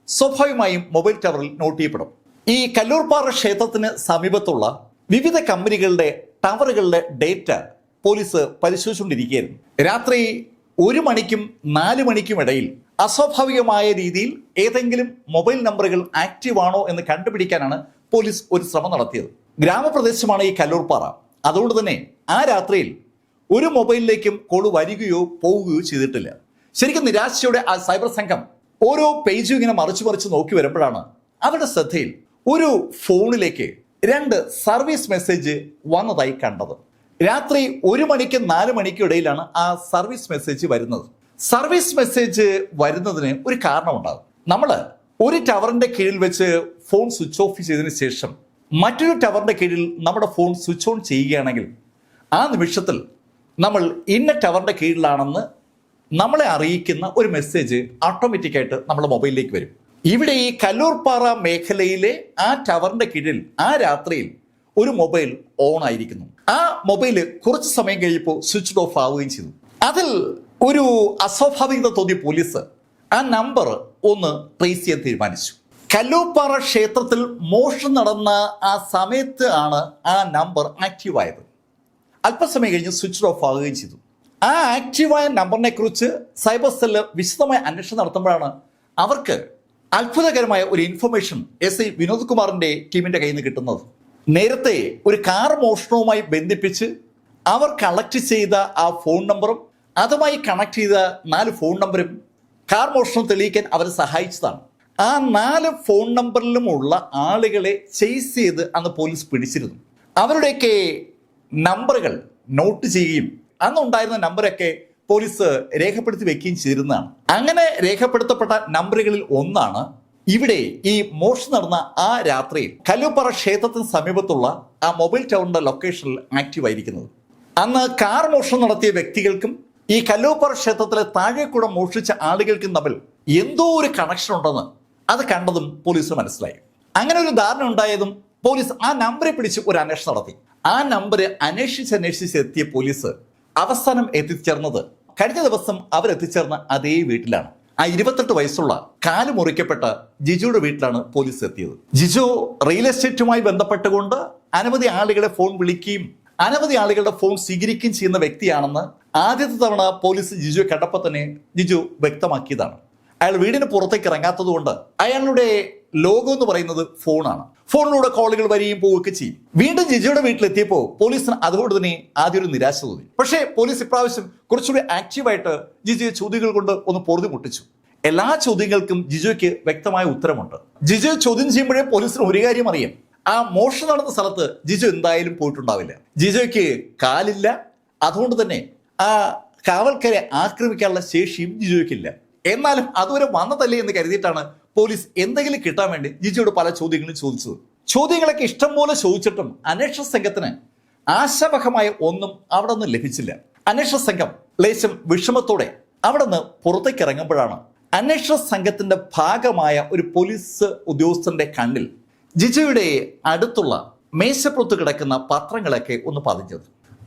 സ്വാഭാവികമായും മൊബൈൽ ടവറിൽ നോട്ട് ചെയ്യപ്പെടും. ഈ കല്ലൂർപ്പാറ ക്ഷേത്രത്തിന് സമീപത്തുള്ള വിവിധ കമ്പനികളുടെ ടവറുകളുടെ ഡേറ്റ പോലീസ് പരിശോധിച്ചുകൊണ്ടിരിക്കുകയായിരുന്നു. രാത്രി ഒരു മണിക്കും നാല് മണിക്കും ഇടയിൽ അസ്വാഭാവികമായ രീതിയിൽ ഏതെങ്കിലും മൊബൈൽ നമ്പറുകൾ ആക്റ്റീവ് ആണോ എന്ന് കണ്ടുപിടിക്കാനാണ് പോലീസ് ഒരു ശ്രമം നടത്തിയത്. ഗ്രാമപ്രദേശമാണ് ഈ കല്ലൂർപ്പാറ അതുകൊണ്ട് തന്നെ ആ രാത്രിയിൽ ഒരു മൊബൈലിലേക്കും കോൾ വരികയോ പോവുകയോ ചെയ്തിട്ടില്ല. ശരിക്കും നിരാശയോടെ ആ സൈബർ സംഘം ഓരോ പേജും ഇങ്ങനെ മറിച്ചു മറിച്ച് നോക്കി വരുമ്പോഴാണ് അവരുടെ ശ്രദ്ധയിൽ ഒരു ഫോണിലേക്ക് രണ്ട് സർവീസ് മെസ്സേജ് വന്നതായി കണ്ടത്. രാത്രി ഒരു മണിക്ക് നാല് മണിക്കും ഇടയിലാണ് ആ സർവീസ് മെസ്സേജ് വരുന്നത്. സർവീസ് മെസ്സേജ് വരുന്നതിന് ഒരു കാരണമുണ്ടാകും. നമ്മൾ ഒരു ടവറിന്റെ കീഴിൽ വെച്ച് ഫോൺ സ്വിച്ച് ഓഫ് ചെയ്തതിന് ശേഷം മറ്റൊരു ടവറിന്റെ കീഴിൽ നമ്മുടെ ഫോൺ സ്വിച്ച് ഓൺ ചെയ്യുകയാണെങ്കിൽ ആ നിമിഷത്തിൽ നമ്മൾ ഇന്ന ടവറിന്റെ കീഴിലാണെന്ന് നമ്മളെ അറിയിക്കുന്ന ഒരു മെസ്സേജ് ഓട്ടോമാറ്റിക്കായിട്ട് നമ്മുടെ മൊബൈലിലേക്ക് വരും. ഇവിടെ ഈ കല്ലൂർപ്പാറ മേഖലയിലെ ആ ടവറിന്റെ കീഴിൽ ആ രാത്രിയിൽ ഒരു മൊബൈൽ ഓൺ ആയിരിക്കുന്നു. ആ മൊബൈൽ കുറച്ച് സമയം കഴിയുമ്പോൾ സ്വിച്ച് ഓഫ് ആവുകയും ചെയ്തു. അതിൽ ഒരു അസ്വാഭാവികത തോന്നിയ പോലീസ് ആ നമ്പർ ഒന്ന് ട്രേസ് ചെയ്യാൻ തീരുമാനിച്ചു. കല്ലൂപ്പാറ ക്ഷേത്രത്തിൽ മോഷണം നടന്ന ആ സമയത്ത് ആണ് ആ നമ്പർ ആക്റ്റീവായത്. അല്പസമയം കഴിഞ്ഞ് സ്വിച്ച് ഓഫ് ആകുകയും ചെയ്തു. ആ ആക്റ്റീവായ നമ്പറിനെ കുറിച്ച് സൈബർ സെല്ല് വിശദമായ അന്വേഷണം നടത്തുമ്പോഴാണ് അവർക്ക് അത്ഭുതകരമായ ഒരു ഇൻഫർമേഷൻ എസ് ഐ വിനോദ് കുമാറിന്റെ ടീമിന്റെ കയ്യിൽ നിന്ന് കിട്ടുന്നത്. നേരത്തെ ഒരു കാർ മോഷണവുമായി ബന്ധിപ്പിച്ച് അവർ കളക്ട് ചെയ്ത ആ ഫോൺ നമ്പറും അതുമായി കണക്ട് ചെയ്ത നാല് ഫോൺ നമ്പറും കാർ മോഷണം തെളിയിക്കാൻ അവരെ സഹായിച്ചതാണ്. ആ നാല് ഫോൺ നമ്പറിലുമുള്ള ആളുകളെ ചേസ് ചെയ്ത് അന്ന് പോലീസ് പിടിച്ചിരുന്നു. അവരുടെയൊക്കെ നമ്പറുകൾ നോട്ട് ചെയ്യുകയും അന്നുണ്ടായിരുന്ന നമ്പറൊക്കെ പോലീസ് രേഖപ്പെടുത്തി വെക്കുകയും ചെയ്തിരുന്നതാണ്. അങ്ങനെ രേഖപ്പെടുത്തപ്പെട്ട നമ്പറുകളിൽ ഒന്നാണ് ഇവിടെ ഈ മോഷണം നടന്ന ആ രാത്രിയിൽ കല്ലുപ്പാറ ക്ഷേത്രത്തിന് സമീപത്തുള്ള ആ മൊബൈൽ ടവറിന്റെ ലൊക്കേഷനിൽ ആക്റ്റീവ് ആയിരിക്കുന്നത്. അന്ന് കാർ മോഷണം നടത്തിയ വ്യക്തികൾക്കും ഈ കല്ലുപ്പാറ ക്ഷേത്രത്തിലെ താഴെക്കൂടെ മോഷ്ടിച്ച ആളുകൾക്കും തമ്മിൽ എന്തോ ഒരു കണക്ഷൻ ഉണ്ടെന്ന് അത് കണ്ടതും പോലീസ് മനസ്സിലായി. അങ്ങനെ ഒരു ധാരണ ഉണ്ടായതും പോലീസ് ആ നമ്പറെ പിടിച്ച് ഒരു അന്വേഷണം നടത്തി. ആ നമ്പർ അന്വേഷിച്ച് അന്വേഷിച്ച് എത്തിയ പോലീസ് അവസാനം എത്തിച്ചേർന്നത് കഴിഞ്ഞ ദിവസം അവരെത്തിച്ചേർന്ന അതേ വീട്ടിലാണ്. ആ ഇരുപത്തെട്ട് വയസ്സുള്ള കാൽ മുറിക്കപ്പെട്ട ജിജുയുടെ വീട്ടിലാണ് പോലീസ് എത്തിയത്. ജിജു റിയൽ എസ്റ്റേറ്റുമായി ബന്ധപ്പെട്ടുകൊണ്ട് അനവധി ആളുകളെ ഫോൺ വിളിക്കുകയും അനവധി ആളുകളുടെ ഫോൺ സ്വീകരിക്കുകയും ചെയ്യുന്ന വ്യക്തിയാണെന്ന് ആദ്യത്തെ തവണ പോലീസ് ജിജു കണ്ടപ്പോൾ തന്നെ ജിജു വ്യക്തമാക്കിയതാണ്. അയാൾ വീടിന് പുറത്തേക്ക് ഇറങ്ങാത്തത് കൊണ്ട് അയാളുടെ ലോഗോ എന്ന് പറയുന്നത് ഫോണാണ്. ഫോണിലൂടെ കോളുകൾ വരികയും പോവുകയൊക്കെ ചെയ്യും. വീണ്ടും ജിജിയുടെ വീട്ടിലെത്തിയപ്പോൾ പോലീസിന് അതുകൊണ്ട് തന്നെ ആദ്യം ഒരു നിരാശ തോന്നി. പക്ഷേ പോലീസ് ഇപ്രാവശ്യം കുറച്ചുകൂടി ആക്റ്റീവായിട്ട് ജിജിയെ ചോദ്യങ്ങൾ കൊണ്ട് ഒന്ന് പൊറുതി മുട്ടിച്ചു. എല്ലാ ചോദ്യങ്ങൾക്കും ജിജോയ്ക്ക് വ്യക്തമായ ഉത്തരമുണ്ട്. ജിജോ ചോദ്യം ചെയ്യുമ്പോഴേ പോലീസിന് ഒരു കാര്യം അറിയാം. ആ മോഷണം നടന്ന സ്ഥലത്ത് ജിജു എന്തായാലും പോയിട്ടുണ്ടാവില്ല. ജിജോയ്ക്ക് കാലില്ല. അതുകൊണ്ട് തന്നെ ആ കാവൽക്കാരെ ആക്രമിക്കാനുള്ള ശേഷിയും ജിജോയ്ക്കില്ല എന്നാലും അതുവരെ വന്നതല്ലേ എന്ന് കരുതിയിട്ടാണ് പോലീസ് എന്തെങ്കിലും കിട്ടാൻ വേണ്ടി ജിജിയോട് പല ചോദ്യങ്ങളും ചോദിച്ചത്. ചോദ്യങ്ങളൊക്കെ ഇഷ്ടം പോലെ ചോദിച്ചിട്ടും അന്വേഷണ സംഘത്തിന് ആശാവഹമായ ഒന്നും അവിടെ നിന്ന് ലഭിച്ചില്ല. അന്വേഷണ സംഘം ലേശം വിഷമത്തോടെ അവിടെ നിന്ന് പുറത്തേക്ക് ഇറങ്ങുമ്പോഴാണ് അന്വേഷണ സംഘത്തിന്റെ ഭാഗമായ ഒരു പോലീസ് ഉദ്യോഗസ്ഥന്റെ കണ്ണിൽ ജിജയുടെ അടുത്തുള്ള മേശപ്പുറത്ത് കിടക്കുന്ന പത്രങ്ങളൊക്കെ ഒന്ന് പതിഞ്ഞത്.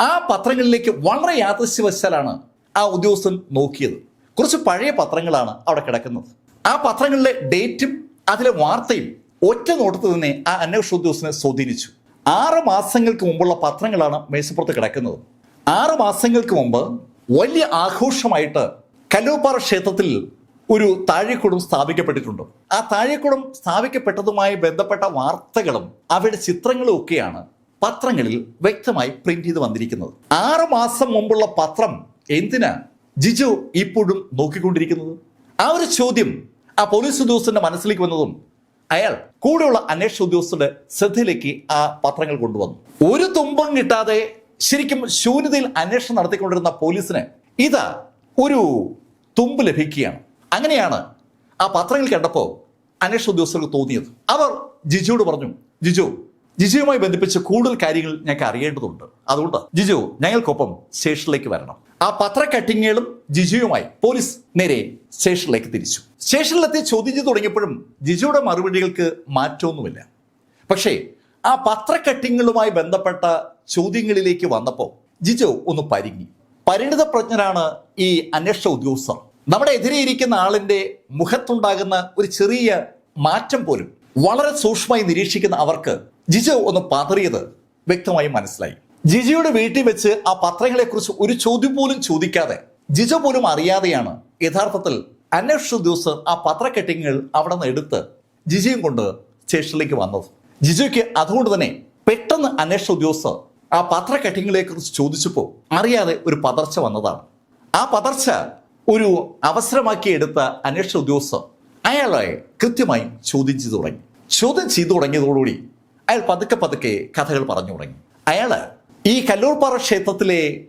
ആ പത്രങ്ങളിലേക്ക് വളരെ യാദൃശ്യവശാലാണ് ആ ഉദ്യോഗസ്ഥൻ നോക്കിയത്. കുറച്ച് പഴയ പത്രങ്ങളാണ് അവിടെ കിടക്കുന്നത്. ആ പത്രങ്ങളിലെ ഡേറ്റും അതിലെ വാർത്തയും ഒറ്റ നോട്ടത്തിൽ തന്നെ ആ അന്വേഷണ ഉദ്യോഗസ്ഥനെ സ്വാധീനിച്ചു. ആറ് മാസങ്ങൾക്ക് മുമ്പുള്ള പത്രങ്ങളാണ് മേശപ്പുറത്ത് കിടക്കുന്നത്. ആറ് മാസങ്ങൾക്ക് മുമ്പ് വലിയ ആഘോഷമായിട്ട് കല്ലൂപ്പാറ ക്ഷേത്രത്തിൽ ഒരു താഴെക്കുടം സ്ഥാപിക്കപ്പെട്ടിട്ടുണ്ട്. ആ താഴെക്കുടം സ്ഥാപിക്കപ്പെട്ടതുമായി ബന്ധപ്പെട്ട വാർത്തകളും അവയുടെ ചിത്രങ്ങളും ഒക്കെയാണ് പത്രങ്ങളിൽ വ്യക്തമായി പ്രിന്റ് ചെയ്ത് വന്നിരിക്കുന്നത്. ആറ് മാസം മുമ്പുള്ള പത്രം എന്തിനാ ജിജു ഇപ്പോഴും നോക്കിക്കൊണ്ടിരിക്കുന്നത്? ആ ഒരു ചോദ്യം ആ പോലീസ് ഉദ്യോഗസ്ഥന്റെ മനസ്സിലേക്ക് വന്നതും അയാൾ കൂടെയുള്ള അന്വേഷണ ഉദ്യോഗസ്ഥരുടെ ശ്രദ്ധയിലേക്ക് ആ പത്രങ്ങൾ കൊണ്ടുവന്നു. ഒരു തുമ്പം കിട്ടാതെ ശരിക്കും ശൂന്യതയിൽ അന്വേഷണം നടത്തിക്കൊണ്ടിരുന്ന പോലീസിന് ഇതാ ഒരു തുമ്പ് ലഭിക്കുകയാണ്. അങ്ങനെയാണ് ആ പത്രങ്ങൾ കണ്ടപ്പോൾ അന്വേഷണ ഉദ്യോഗസ്ഥർക്ക് തോന്നിയത്. അവർ ജിജുവോട് പറഞ്ഞു ജിജു ജിജുവുമായി ബന്ധിപ്പിച്ച് കൂടുതൽ കാര്യങ്ങൾ ഞങ്ങൾക്ക് അറിയേണ്ടതുണ്ട്. അതുകൊണ്ട് ജിജു ഞങ്ങൾക്കൊപ്പം സ്റ്റേഷനിലേക്ക് വരണം. ആ പത്ര കട്ടിങ്ങുകളും ജിജുവുമായി പോലീസ് നേരെ സ്റ്റേഷനിലേക്ക് തിരിച്ചു. സ്റ്റേഷനിലെത്തി ചോദ്യം തുടങ്ങിയപ്പോഴും ജിജുയുടെ മറുപടികൾക്ക് മാറ്റമൊന്നുമില്ല. പക്ഷേ ആ പത്ര കട്ടിങ്ങുകളുമായി ബന്ധപ്പെട്ട ചോദ്യങ്ങളിലേക്ക് വന്നപ്പോൾ ജിജു ഒന്ന് പരിങ്ങി. പരിണിത പ്രജ്ഞനാണ് ഈ അന്വേഷണ ഉദ്യോഗസ്ഥർ നമ്മുടെ എതിരെ ഇരിക്കുന്ന ആളിന്റെ മുഖത്തുണ്ടാകുന്ന ഒരു ചെറിയ മാറ്റം പോലും വളരെ സൂക്ഷ്മമായി നിരീക്ഷിക്കുന്ന അവർക്ക് ജിജു ഒന്ന് പതറിയത് വ്യക്തമായി മനസ്സിലായി. ജിജിയുടെ വീട്ടിൽ വെച്ച് ആ പത്രങ്ങളെക്കുറിച്ച് ഒരു ചോദ്യം പോലും ചോദിക്കാതെ ജിജു പോലും അറിയാതെയാണ് യഥാർത്ഥത്തിൽ അന്വേഷണ ഉദ്യോഗസ്ഥർ ആ പത്രക്കെട്ടിങ്ങൾ അവിടെ നിന്ന് എടുത്ത് ജിജിയും കൊണ്ട് സ്റ്റേഷനിലേക്ക് വന്നത്. ജിജുക്ക് അതുകൊണ്ട് തന്നെ പെട്ടെന്ന് അന്വേഷണ ഉദ്യോഗസ്ഥർ ആ പത്രക്കെട്ടിങ്ങളെ കുറിച്ച് ചോദിച്ചപ്പോൾ അറിയാതെ ഒരു പതർച്ച വന്നതാണ്. ആ പതർച്ച ഒരു അവസരമാക്കി എടുത്ത അന്വേഷണ ഉദ്യോഗസ്ഥർ അയാളെ കൃത്യമായി ചോദ്യം ചെയ്തു തുടങ്ങി. ചോദ്യം ചെയ്തു തുടങ്ങിയതോടുകൂടി അയാൾ പതുക്കെ പതുക്കെ കഥകൾ പറഞ്ഞു തുടങ്ങി. അയാൾ ഈ കല്ലൂർപ്പാറ ക്ഷേത്രത്തിലെ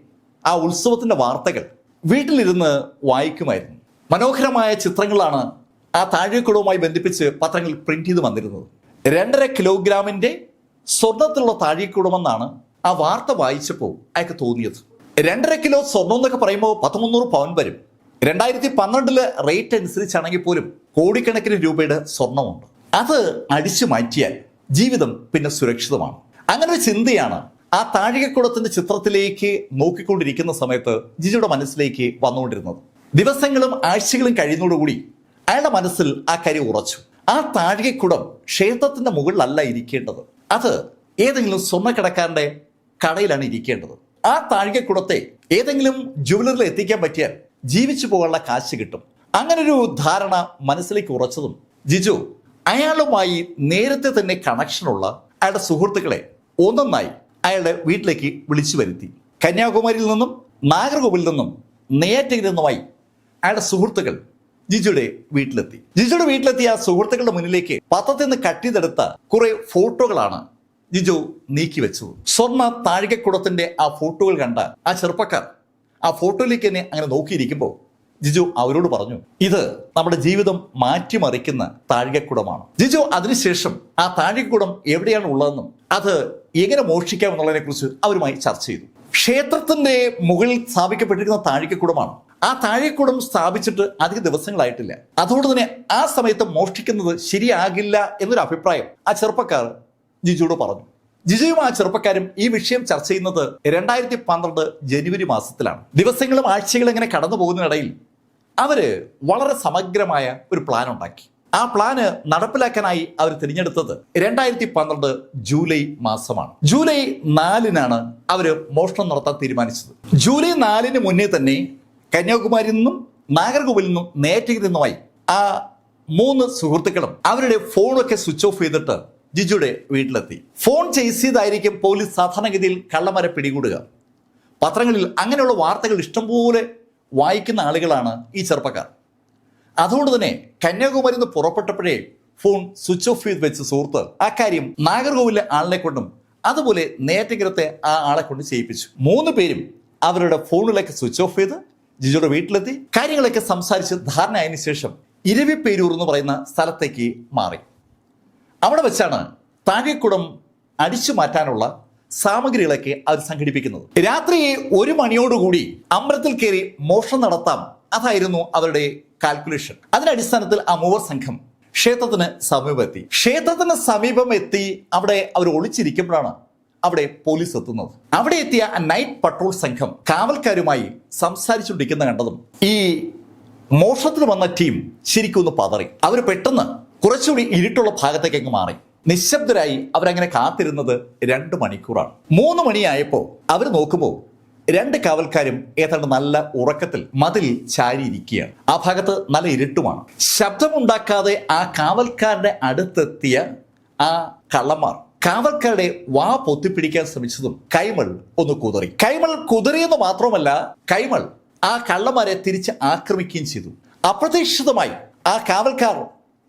ആ ഉത്സവത്തിന്റെ വാർത്തകൾ വീട്ടിലിരുന്ന് വായിക്കുമായിരുന്നു. മനോഹരമായ ചിത്രങ്ങളാണ് ആ താഴേക്കുളവുമായി ബന്ധിപ്പിച്ച് പത്രങ്ങൾ പ്രിന്റ് ചെയ്ത് വന്നിരുന്നത്. രണ്ടര കിലോഗ്രാമിന്റെ സ്വർണത്തിലുള്ള താഴേക്കുടമെന്നാണ് ആ വാർത്ത വായിച്ചപ്പോൾ അയാൾക്ക് തോന്നിയത്. രണ്ടര കിലോ സ്വർണം എന്നൊക്കെ പറയുമ്പോൾ പത്ത് മുന്നൂറ് പവൻ വരും. രണ്ടായിരത്തി പന്ത്രണ്ടിൽ റേറ്റ് അനുസരിച്ചാണെങ്കിൽ പോലും കോടിക്കണക്കിന് രൂപയുടെ സ്വർണമുണ്ട്. അത് അടിച്ചു മാറ്റിയാൽ ജീവിതം പിന്നെ സുരക്ഷിതമാണ്. അങ്ങനെ ഒരു ചിന്തയാണ് ആ താഴികക്കുളത്തിന്റെ ചിത്രത്തിലേക്ക് നോക്കിക്കൊണ്ടിരിക്കുന്ന സമയത്ത് ജിജിയുടെ മനസ്സിലേക്ക് വന്നുകൊണ്ടിരുന്നത്. ദിവസങ്ങളും ആഴ്ചകളും കഴിയുന്നതോടുകൂടി അയാളുടെ മനസ്സിൽ ആ കരി ഉറച്ചു. ആ താഴികക്കുടം ക്ഷേത്രത്തിന്റെ മുകളിലല്ല ഇരിക്കേണ്ടത്. അത് ഏതെങ്കിലും സ്വർണക്കടക്കാരന്റെ കടയിലാണ് ഇരിക്കേണ്ടത്. ആ താഴികക്കുടത്തെ ഏതെങ്കിലും ജുവലറിൽ എത്തിക്കാൻ പറ്റിയാൽ ജീവിച്ചു പോകാനുള്ള കാശ് കിട്ടും. അങ്ങനൊരു ധാരണ മനസ്സിലേക്ക് ഉറച്ചതും ജിജു അയാളുമായി നേരത്തെ തന്നെ കണക്ഷനുള്ള അയാളുടെ സുഹൃത്തുക്കളെ ഒന്നൊന്നായി അയാളുടെ വീട്ടിലേക്ക് വിളിച്ചു വരുത്തി. കന്യാകുമാരിയിൽ നിന്നും നാഗർകോവിൽ നിന്നും നെയ്യാറ്റിൽ നിന്നുമായി അയാളുടെ സുഹൃത്തുക്കൾ ജിജുയുടെ വീട്ടിലെത്തി. ജിജുയുടെ വീട്ടിലെത്തിയ സുഹൃത്തുക്കളുടെ മുന്നിലേക്ക് പത്രത്തിൽ നിന്ന് കട്ടിതെടുത്ത കുറെ ഫോട്ടോകളാണ് ജിജു നീക്കി വെച്ചു സ്വർണ താഴികക്കുടത്തിന്റെ ആ ഫോട്ടോകൾ കണ്ട ആ ചെറുപ്പക്കാർ ആ ഫോട്ടോയിലേക്ക് തന്നെ അങ്ങനെ നോക്കിയിരിക്കുമ്പോൾ ജിജു അവരോട് പറഞ്ഞു ഇത് നമ്മുടെ ജീവിതം മാറ്റിമറിക്കുന്ന താഴികക്കുടമാണ്. ജിജു അതിനുശേഷം ആ താഴികക്കുടം എവിടെയാണ് ഉള്ളതെന്നും അത് എങ്ങനെ മോഷ്ടിക്കാം എന്നുള്ളതിനെ കുറിച്ച് അവരുമായി ചർച്ച ചെയ്തു. ക്ഷേത്രത്തിന്റെ മുകളിൽ സ്ഥാപിക്കപ്പെട്ടിരിക്കുന്ന താഴികക്കുടമാണ്. ആ താഴികക്കുടം സ്ഥാപിച്ചിട്ട് അധിക ദിവസങ്ങളായിട്ടില്ല. അതുകൊണ്ട് തന്നെ ആ സമയത്ത് മോഷ്ടിക്കുന്നത് ശരിയാകില്ല എന്നൊരു അഭിപ്രായം ആ ചെറുപ്പക്കാർ ജിജുവോട് പറഞ്ഞു. ജിജുവും ആ ചെറുപ്പക്കാരും ഈ വിഷയം ചർച്ച ചെയ്യുന്നത് രണ്ടായിരത്തി പന്ത്രണ്ട് ജനുവരി മാസത്തിലാണ്. ദിവസങ്ങളും ആഴ്ചകളും ഇങ്ങനെ കടന്നു പോകുന്നതിനിടയിൽ അവർ വളരെ സമഗ്രമായ ഒരു പ്ലാൻ ഉണ്ടാക്കി. ആ പ്ലാന് നടപ്പിലാക്കാനായി അവർ തിരഞ്ഞെടുത്തത് രണ്ടായിരത്തി പന്ത്രണ്ട് ജൂലൈ മാസമാണ്. ജൂലൈ നാലിനാണ് അവർ മോഷണം നടത്താൻ തീരുമാനിച്ചത്. ജൂലൈ നാലിന് മുന്നേ തന്നെ കന്യാകുമാരിയിൽ നിന്നും നാഗർകോവിലിൽ നിന്നും നേറ്റയിൽ നിന്നുമായി ആ മൂന്ന് സുഹൃത്തുക്കളും അവരുടെ ഫോണൊക്കെ സ്വിച്ച് ഓഫ് ചെയ്തിട്ട് ജിജുയുടെ വീട്ടിലെത്തി. ഫോൺ ചെയ്സ് ചെയ്തായിരിക്കും പോലീസ് സാധാരണഗതിയിൽ കള്ളമര പിടികൂടുക. പത്രങ്ങളിൽ അങ്ങനെയുള്ള വാർത്തകൾ ഇഷ്ടംപോലെ വായിക്കുന്ന ആളുകളാണ് ഈ ചെറുപ്പക്കാർ. അതുകൊണ്ട് തന്നെ കന്യാകുമാരി നിന്ന് പുറപ്പെട്ടപ്പോഴേ ഫോൺ സ്വിച്ച് ഓഫ് ചെയ്ത് വെച്ച് സുഹൃത്ത് ആ കാര്യം നാഗർകോവിലെ ആളിനെ കൊണ്ടും അതുപോലെ നേറ്റഗ്രത്തെ ആ ആളെ കൊണ്ട് ചെയ്യിപ്പിച്ചു. മൂന്ന് പേരും അവരുടെ ഫോണിലേക്ക് സ്വിച്ച് ഓഫ് ചെയ്ത് ജിജോയുടെ വീട്ടിലെത്തി. കാര്യങ്ങളൊക്കെ സംസാരിച്ച് ധാരണയായതിനു ശേഷം ഇരവിപ്പേരൂർ എന്ന് പറയുന്ന സ്ഥലത്തേക്ക് മാറി. അവിടെ വെച്ചാണ് താഴെക്കുടം അടിച്ചു മാറ്റാനുള്ള സാമഗ്രികളൊക്കെ അവർ സംഘടിപ്പിക്കുന്നത്. രാത്രി ഒരു മണിയോടുകൂടി അമ്പലത്തിൽ കയറി മോഷണം നടത്താം. അതായിരുന്നു അവരുടെ കാൽക്കുലേഷൻ അതിന്റെ അടിസ്ഥാനത്തിൽ ആ മൂവർ സംഘം ക്ഷേത്രത്തിന് സമീപമെത്തി. ക്ഷേത്രത്തിന് സമീപം എത്തി അവിടെ അവർ ഒളിച്ചിരിക്കുമ്പോഴാണ് അവിടെ പോലീസ് എത്തുന്നത്. അവിടെ എത്തിയ നൈറ്റ് പട്രോൾ സംഘം കാവൽക്കാരുമായി സംസാരിച്ചുകൊണ്ടിരിക്കുന്ന കണ്ടതും ഈ മോഷണത്തിന് വന്ന ടീം ശരിക്കും ഒന്ന് പതറി. അവർ പെട്ടെന്ന് കുറച്ചുകൂടി ഇരുട്ടുള്ള ഭാഗത്തേക്ക് അങ്ങ് മാറി. നിശബ്ദരായി അവരങ്ങനെ കാത്തിരുന്നത് രണ്ട് മണിക്കൂറാണ്. മൂന്ന് മണിയായപ്പോൾ അവർ നോക്കുമ്പോൾ രണ്ട് കാവൽക്കാരും ഏതാണ്ട് നല്ല ഉറക്കത്തിൽ മതിൽ ചാരിയിരിക്കുകയാണ്. ആ ഭാഗത്ത് നല്ല ഇരുട്ടുമാണ്. ശബ്ദമുണ്ടാക്കാതെ ആ കാവൽക്കാരുടെ അടുത്തെത്തിയ ആ കള്ളന്മാർ കാവൽക്കാരുടെ വാ പൊത്തിപ്പിടിക്കാൻ ശ്രമിച്ചതും കൈമൾ ഒന്ന് കുതറി. കൈമൾ കുതറിയെന്ന് മാത്രമല്ല കൈമൾ ആ കള്ളന്മാരെ തിരിച്ച് ആക്രമിക്കുകയും ചെയ്തു. അപ്രതീക്ഷിതമായി ആ കാവൽക്കാർ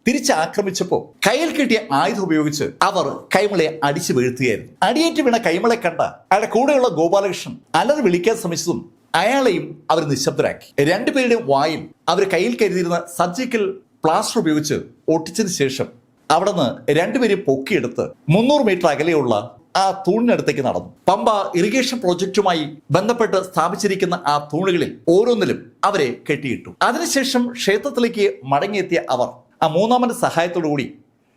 തിരിച്ച് ആക്രമിച്ചപ്പോൾ കയ്യിൽ കിട്ടിയ ആയുധം ഉപയോഗിച്ച് അവർ കൈമളെ അടിച്ചു വീഴ്ത്തുകയായിരുന്നു. അടിയേറ്റ് വീണ കൈമളെ കണ്ട അയാളുടെ കൂടെയുള്ള ഗോപാലകൃഷ്ണൻ അലറി വിളിക്കാൻ ശ്രമിച്ചതും അയാളെയും അവർ നിശബ്ദരാക്കി. രണ്ടുപേരുടെയും വായിൽ അവർ കയ്യിൽ കരുതിയിരുന്ന സർജിക്കൽ പ്ലാസ്റ്റർ ഉപയോഗിച്ച് ഒട്ടിച്ചതിന് ശേഷം അവിടെ നിന്ന് രണ്ടുപേരും പൊക്കിയെടുത്ത് മുന്നൂറ് മീറ്റർ അകലെയുള്ള ആ തൂണിനടുത്തേക്ക് നടന്നു. പമ്പ ഇറിഗേഷൻ പ്രോജക്റ്റുമായി ബന്ധപ്പെട്ട് സ്ഥാപിച്ചിരിക്കുന്ന ആ തൂണുകളിൽ ഓരോന്നിലും അവരെ കെട്ടിയിട്ടു. അതിനുശേഷം ക്ഷേത്രത്തിലേക്ക് മടങ്ങിയെത്തിയ അവർ ആ മൂന്നാമന്റെ സഹായത്തോടുകൂടി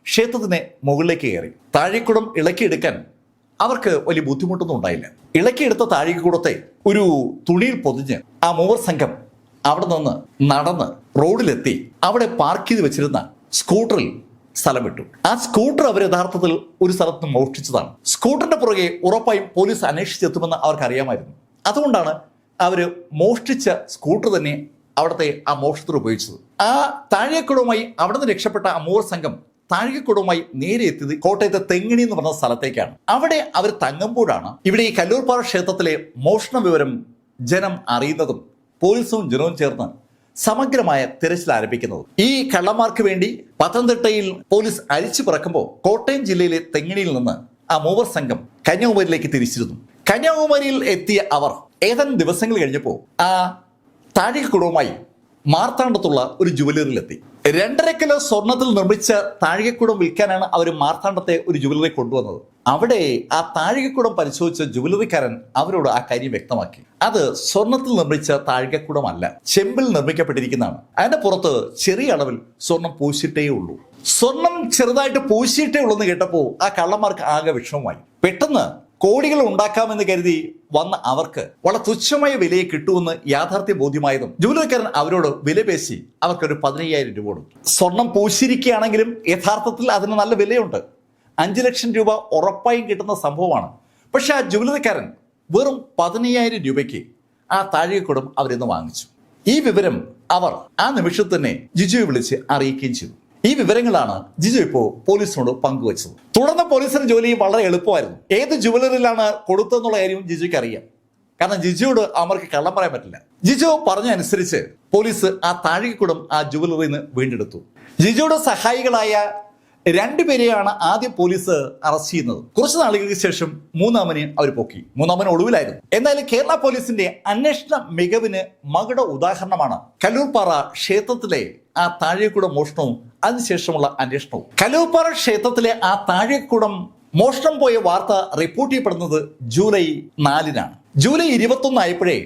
ക്ഷേത്രത്തിന് മുകളിലേക്ക് കയറി. താഴേക്കുടം ഇളക്കിയെടുക്കാൻ അവർക്ക് വലിയ ബുദ്ധിമുട്ടൊന്നും ഉണ്ടായില്ല. ഇളക്കിയെടുത്ത താഴേക്കുടത്തെ ഒരു തുണിയിൽ പൊതിഞ്ഞ് ആ മൂവർ സംഘം അവിടെ നിന്ന് നടന്ന് റോഡിലെത്തി. അവിടെ പാർക്ക് ചെയ്ത് വെച്ചിരുന്ന സ്കൂട്ടറിൽ സ്ഥലം വിട്ടു. ആ സ്കൂട്ടർ അവർ യഥാർത്ഥത്തിൽ ഒരു സ്ഥലത്ത് മോഷ്ടിച്ചതാണ്. സ്കൂട്ടറിന്റെ പുറകെ ഉറപ്പായും പോലീസ് അന്വേഷിച്ചെത്തുമെന്ന് അവർക്ക് അറിയാമായിരുന്നു അതുകൊണ്ടാണ് അവർ മോഷ്ടിച്ച സ്കൂട്ടർ തന്നെ അവിടുത്തെ ആ മോക്ഷത്തിൽ ഉപയോഗിച്ചത്. ആ താഴേക്കുടവുമായി അവിടെ നിന്ന് രക്ഷപ്പെട്ട ആ സംഘം താഴേക്കുടവുമായി നേരെ എത്തിയത് കോട്ടയത്തെ തെങ്ങിണി എന്ന് പറഞ്ഞ സ്ഥലത്തേക്കാണ്. അവിടെ അവർ തങ്ങുമ്പോഴാണ് ഇവിടെ ഈ കല്ലൂർപ്പാറ ക്ഷേത്രത്തിലെ മോഷണ വിവരം ജനം അറിയുന്നതും പോലീസും ജനവും ചേർന്ന് സമഗ്രമായ തിരച്ചിൽ ആരംഭിക്കുന്നത്. ഈ കള്ളന്മാർക്ക് വേണ്ടി പത്തനംതിട്ടയിൽ പോലീസ് അരിച്ചു പിറക്കുമ്പോൾ കോട്ടയം ജില്ലയിലെ തെങ്ങിണിയിൽ നിന്ന് ആ മൂവർ സംഘം കന്യാകുമാരിയിലേക്ക് തിരിച്ചിരുന്നു. കന്യാകുമാരിയിൽ എത്തിയ അവർ ഏതാനും ദിവസങ്ങൾ കഴിഞ്ഞപ്പോൾ ആ താഴികക്കുടവുമായി മാർത്താണ്ഡത്തുള്ള ഒരു ജുവലറിയിലെത്തി. രണ്ടര കിലോ സ്വർണത്തിൽ നിർമ്മിച്ച താഴികക്കുടം വിൽക്കാനാണ് അവർ മാർത്താണ്ഡത്തെ ഒരു ജുവലറി കൊണ്ടുവന്നത്. അവിടെ ആ താഴികക്കുടം പരിശോധിച്ച ജുവലറിക്കാരൻ അവരോട് ആ കാര്യം വ്യക്തമാക്കി. അത് സ്വർണത്തിൽ നിർമ്മിച്ച താഴികക്കുടമല്ല ചെമ്പിൽ നിർമ്മിക്കപ്പെട്ടിരിക്കുന്നതാണ്. അതിന്റെ പുറത്ത് ചെറിയ അളവിൽ സ്വർണം പൂശിട്ടേ ഉള്ളൂ. സ്വർണം ചെറുതായിട്ട് പൂശിയിട്ടേ ഉള്ളൂ എന്ന് കേട്ടപ്പോൾ ആ കള്ളന്മാർക്ക് ആകെ വിഷമമായി. പെട്ടെന്ന് കോടികൾ ഉണ്ടാക്കാമെന്ന് കരുതി വന്ന അവർക്ക് വളരെ തുച്ഛമായ വിലയെ കിട്ടുമെന്ന് യാഥാർത്ഥ്യ ബോധ്യമായതും ജൂലറിക്കാരൻ അവരോട് വില പേശി അവർക്കൊരു പതിനയ്യായിരം രൂപ കൊടുത്തു. സ്വർണം പൂശിരിക്കുകയാണെങ്കിലും യഥാർത്ഥത്തിൽ അതിന് നല്ല വിലയുണ്ട്. അഞ്ചു ലക്ഷം രൂപ ഉറപ്പായും കിട്ടുന്ന സംഭവമാണ്. പക്ഷെ ആ ജുവലറിക്കാരൻ വെറും പതിനയ്യായിരം രൂപയ്ക്ക് ആ താഴികക്കുടം അവരിന്ന് വാങ്ങിച്ചു. ഈ വിവരം അവർ ആ നിമിഷം തന്നെ ജിജുയെ വിളിച്ച് അറിയിക്കുകയും ചെയ്തു. ഈ വിവരങ്ങളാണ് ജിജു ഇപ്പോൾ പോലീസിനോട് പങ്കുവച്ചത്. തുടർന്ന് പോലീസിന്റെ ജോലി വളരെ എളുപ്പമായിരുന്നു. ഏത് ജുവലറിയിലാണ് കൊടുത്തതെന്നുള്ള കാര്യം ജിജുക്ക് അറിയാം. കാരണം ജിജുയോട് അവർക്ക് കള്ളം പറയാൻ പറ്റില്ല. ജിജു പറഞ്ഞ അനുസരിച്ച് പോലീസ് ആ താഴികക്കുടം ആ ജുവലറിയിൽ നിന്ന് വീണ്ടെടുത്തു. ജിജുയുടെ സഹായികളായ രണ്ടുപേരെയാണ് ആദ്യം പോലീസ് അറസ്റ്റ് ചെയ്യുന്നത്. കുറച്ച് നാളുകൾക്ക് ശേഷം മൂന്നാമനെ അവർ പൊക്കി. മൂന്നാമൻ ഒളിവിലായിരുന്നു എന്നാൽ കേരള പോലീസിന്റെ അന്വേഷണ മികവിന് മകട ഉദാഹരണമാണ്. കല്ലൂർപ്പാറ ക്ഷേത്രത്തിലെ ആ താഴികക്കുടം മോഷണവും അതിനുശേഷമുള്ള അന്വേഷണവും. കലൂപ്പാറ ക്ഷേത്രത്തിലെ ആ താഴേക്കുടം മോഷണം പോയ വാർത്ത റിപ്പോർട്ട് ചെയ്യപ്പെടുന്നത് ജൂലൈ നാലിനാണ്. ജൂലൈ ഇരുപത്തൊന്ന് ആയപ്പോഴേ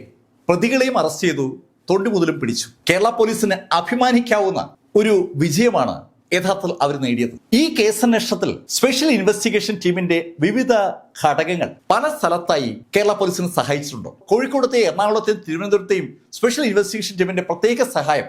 പ്രതികളെയും അറസ്റ്റ് ചെയ്തു തൊണ്ടി മുതലും പിടിച്ചു. കേരള പോലീസിന് അഭിമാനിക്കാവുന്ന ഒരു വിജയമാണ് യഥാർത്ഥത്തിൽ അവർ നേടിയത്. ഈ കേസന്വേഷണത്തിൽ സ്പെഷ്യൽ ഇൻവെസ്റ്റിഗേഷൻ ടീമിന്റെ വിവിധ ഘടകങ്ങൾ പല സ്ഥലത്തായി കേരള പോലീസിന് സഹായിച്ചിട്ടുണ്ട്. കോഴിക്കോടത്തെയും എറണാകുളത്തെയും തിരുവനന്തപുരത്തെയും സ്പെഷ്യൽ ഇൻവെസ്റ്റിഗേഷൻ ടീമിന്റെ പ്രത്യേക സഹായം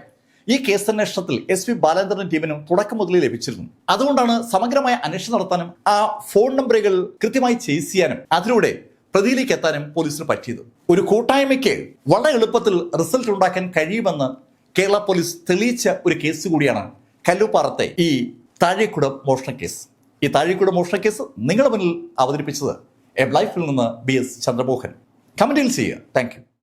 ഈ കേസ് അന്വേഷണത്തിൽ എസ് പി ബാലേന്ദ്രൻ ടീമിനും തുടക്കം മുതലേ ലഭിച്ചിരുന്നു. അതുകൊണ്ടാണ് സമഗ്രമായ അന്വേഷണം നടത്താനും ആ ഫോൺ നമ്പറുകൾ കൃത്യമായി ചേസ് ചെയ്യാനും അതിലൂടെ പ്രതിയിലേക്ക് എത്താനും പോലീസിന് പറ്റിയത്. ഒരു കൂട്ടായ്മയ്ക്ക് വളരെ എളുപ്പത്തിൽ റിസൾട്ട് ഉണ്ടാക്കാൻ കഴിയുമെന്ന് കേരള പോലീസ് തെളിയിച്ച ഒരു കേസ് കൂടിയാണ് കല്ലുപ്പാറത്തെ ഈ താഴേക്കുട മോഷണ കേസ് ഈ താഴേക്കുട മോഷണ കേസ് നിങ്ങളുടെ മുന്നിൽ അവതരിപ്പിച്ചത് എം ലൈഫിൽ നിന്ന് ബി എസ് ചന്ദ്രമോഹൻ. കമന്റിൽ ചെയ്യുക. താങ്ക്